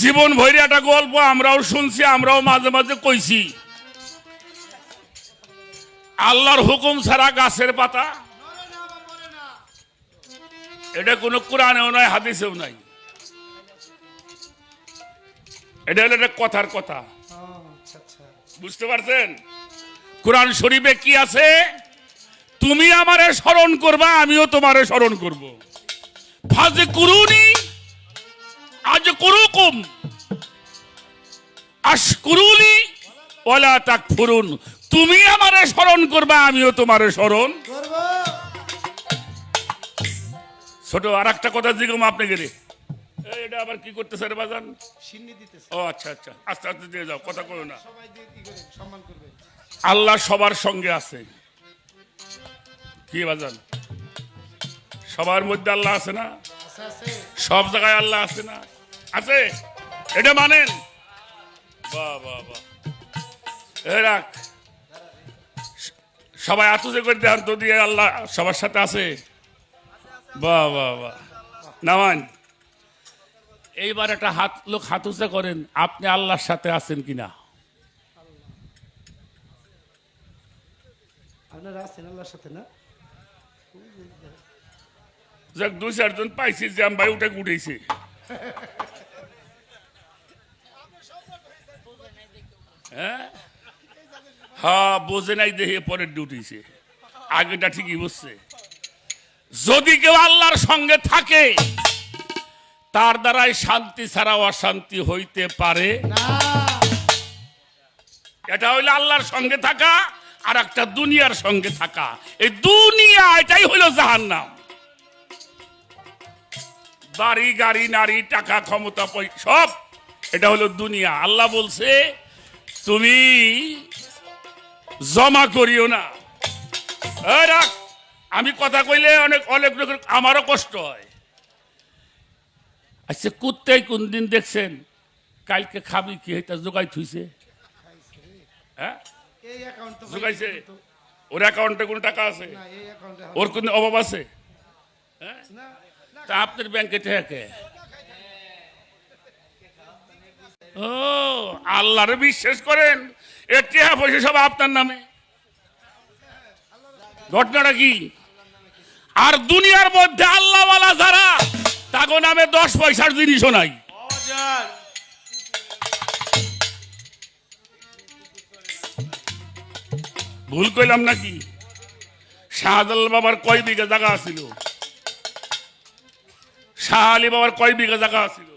জীবন ভৈরি একটা গল্প, আমরাও শুনছি, আমরাও মাঝে মাঝে কইছি। আল্লাহর হুকুম ছাড়া গাছের পাতা, এটা কোনো কোরআনেও নাই, হাদিসেও নাই। এটা হলো একটা কথার কথা। বুঝতে পারছেন? কোরআন শরীফে কি আছে? তুমি আমারে স্মরণ করবা, আমিও তোমারে স্মরণ করব। ফাজে কুরুনি ওয়ালা তাকফুরুন। তুমি আমারে স্মরণ করবা আমিও তোমারে স্মরণ করব। ছোট আর একটা কথা জিগম আপনাকে রে এটা আবার কি করতেছে রে বাজান? ও আচ্ছা আচ্ছা। আস্তে আস্তে দিয়ে যাও কথা করো? না আল্লাহ সবার সঙ্গে আছে। কি বাজান? সবার মধ্যে আল্লাহ আছে না? সব জায়গায় আল্লাহ আছে না? আছে? এটা মানেন? বাহ বাহ বাহ। এই রাখ। সবাই আতুজে করে দেন তো দিয়ে আল্লাহ সবার সাথে আছে। বাহ বাহ বাহ। নামান এইবার একটা হাত লোক হাত উঁচা করেন আপনি আল্লাহর সাথে আছেন কিনা? আপনারা আছেন আল্লাহর সাথে না? যাক দুই চারজন পাইছি যে আমি ভাই উঠে উঠেছে হ্যাঁ? হ্যাঁ বোঝে নাই দেখে পরে উঠেছে আগেটা ঠিকই বুঝছে। যদি কেউ আল্লাহর সঙ্গে থাকে তার দ্বারাই শান্তি ছাড়া অশান্তি হইতে পারে। এটা হইল আল্লাহর সঙ্গে থাকা আর একটা দুনিয়ার সঙ্গে থাকা। এই দুনিয়া এটাই হইল জাহান্নাম। বাড়ি গাড়ি নারী টাকা ক্ষমতা সব এটা হলো দুনিয়া। আল্লাহ বলছে তুমি জমা করিও না। আমি কথা কইলে অনেক অনেক লোকের, আমারও কষ্ট হয়। আচ্ছা কুত্তাই কোন দিন দেখছেন, কালকে খাবি কি এটা জোগাই থুইছে? হ্যাঁ? ওর অ্যাকাউন্টে কোনো টাকা আছে? ওর কোনো অভাব আছে? হ্যাঁ? তা আপনার ব্যাংকে থেকে? ও, আল্লাহরে বিশ্বাস করেন এর টেহা পয়সা সব আপনার নামে। ঘটনাটা কি? আর দুনিয়ার মধ্যে আল্লাহওয়ালা যারা, তাগো নামে দশ পয়সার জিনিসও নাই। ভুল কইলাম নাকি? শাহজালাল বাবার কয় বিঘা জায়গা ছিল শাহ আলী বাবার কয় বিঘা জায়গা আছিল?